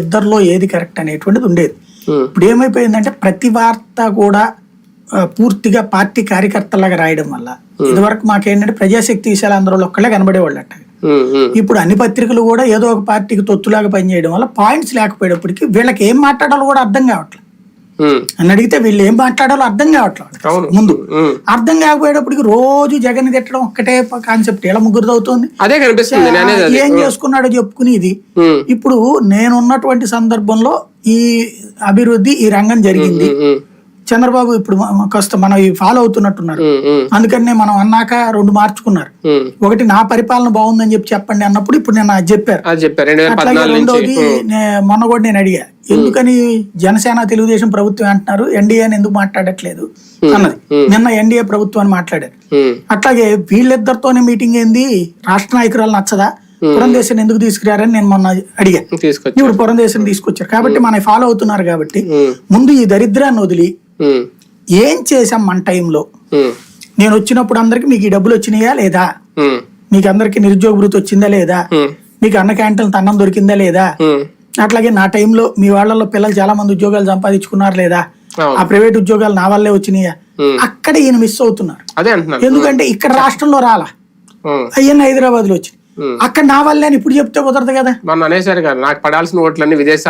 ఇద్దరిలో ఏది కరెక్ట్ అనేటువంటిది ఉండేది. ఇప్పుడు ఏమైపోయిందంటే ప్రతి వార్త కూడా పూర్తిగా పార్టీ కార్యకర్తలాగా రాయడం వల్ల ఇదివరకు మాకేంటంటే ప్రజాశక్తి విషయాలు అందరూ ఒక్కళ్ళే కనబడేవాళ్ళట. ఇప్పుడు అన్ని పత్రికలు కూడా ఏదో ఒక పార్టీకి తొత్తులాగా పనిచేయడం వల్ల పాయింట్స్ లేకపోయేటప్పటికి వీళ్ళకి ఏం మాట్లాడాలో కూడా అర్థం కావట్లేదు. అని అడిగితే వీళ్ళు ఏం మాట్లాడాలో అర్థం కావట్లేదు. ముందు. అర్థం కాకపోయేటప్పటికి రోజు జగన్ తిట్టడం ఒక్కటే కాన్సెప్ట్. ఇలా ముగ్గురు అవుతుంది అదే కనిపిస్తుంది ఏం చేసుకున్నాడో చెప్పుకుని ఇది ఇప్పుడు నేను ఉన్నటువంటి సందర్భంలో ఈ అభివృద్ధి ఈ రంగం జరిగింది. చంద్రబాబు ఇప్పుడు కాస్త మనం ఫాలో అవుతున్నట్టున్నారు. అందుకనే మనం అన్నాక రెండు మార్చుకున్నారు. ఒకటి నా పరిపాలన బాగుందని చెప్పి చెప్పండి అన్నప్పుడు ఇప్పుడు నేను చెప్పారు. అట్లాగే నే- మొన్న కూడా నేను అడిగా ఎందుకని జనసేన తెలుగుదేశం ప్రభుత్వం అంటున్నారు ఎన్డీఏ అని ఎందుకు మాట్లాడట్లేదు? అన్నది. నిన్న ఎన్డీఏ ప్రభుత్వం అని మాట్లాడారు. అట్లాగే వీళ్ళిద్దరితోనే మీటింగ్ ఏంది? రాష్ట్ర నాయకురాలు నచ్చదా? పురంధేశం ఎందుకు తీసుకురారని నేను మొన్న అడిగా. తీసుకొచ్చి ఇప్పుడు పురంధేశం తీసుకొచ్చారు. కాబట్టి మనం ఫాలో అవుతున్నారు కాబట్టి ముందు ఈ దరిద్రాన్ని వదిలి ఏం చేశాం మన టైంలో? నేను వచ్చినప్పుడు అందరికి మీకు ఈ డబ్బులు వచ్చినాయా లేదా? మీకు అందరికి నిరుద్యోగ భృతి వచ్చిందా లేదా? మీకు అన్న క్యాంటీన్ అన్నం దొరికిందా లేదా? అట్లాగే నా టైంలో మీ వాళ్ళలో పిల్లలు చాలా మంది ఉద్యోగాలు సంపాదించుకున్నారు లేదా. ఆ ప్రైవేట్ ఉద్యోగాలు నా వల్లే వచ్చినాయా. అక్కడ ఈయన మిస్ అవుతున్నారు. ఎందుకంటే ఇక్కడ రాష్ట్రంలో రాలా. అయ్యన్న హైదరాబాద్లో వచ్చి. అక్కడ నా వల్లే అని ఇప్పుడు చెప్తే కుదరదు కదా? అనేసారు నాకు పడాల్సిన ఓట్లన్నీ విదేశాలు